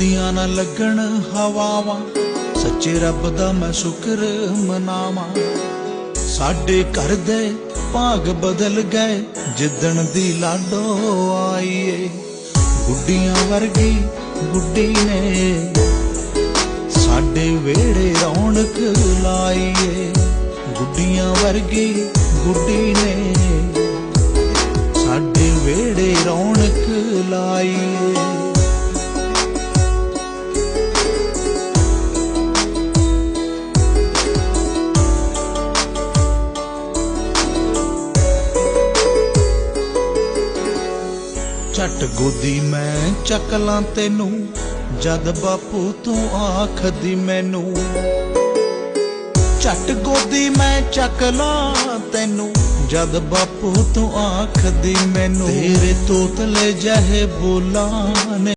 ਧਰਤੀਆਂ ਨਾ ਲੱਗਣ ਹਵਾਵਾਂ। ਸੱਚੇ ਰੱਬ ਦਾ ਮੈਂ ਸ਼ੁਕਰ ਮਨਾਵਾਂ। ਸਾਡੇ ਘਰ ਦੇ ਭਾਗ ਬਦਲ ਗਏ, ਜਿੱਦਣ ਦੀ ਲਾਡੋ ਆਈਏ। ਗੁੱਡੀਆਂ ਵਰਗੀ ਗੁੱਡੀ ਨੇ ਸਾਡੇ ਵੇੜੇ ਰੌਣਕ ਲਾਈਏ। ਗੁੱਡੀਆਂ ਵਰਗੀ ਗੁੱਡੀ ਨੇ ਸਾਡੇ ਵੇੜੇ ਰੌਣਕ ਲਾਈਏ। ਛੱਟ ਗੋਦੀ ਮੈਂ ਚੱਕਲਾਂ ਤੈਨੂੰ, ਜਦ ਬਾਪੂ ਤੂੰ ਆਖਦੀ ਮੈਨੂੰ। ਛੱਟ ਗੋਦੀ ਮੈਂ ਚੱਕ ਲਾਂ ਤੈਨੂੰ, ਜਦ ਬਾਪੂ ਤੂੰ ਆਖਦੀ ਮੈਨੂੰ। ਤੇਰੇ ਤੋਤਲੇ ਜਹੇ ਬੋਲਾਂ ਨੇ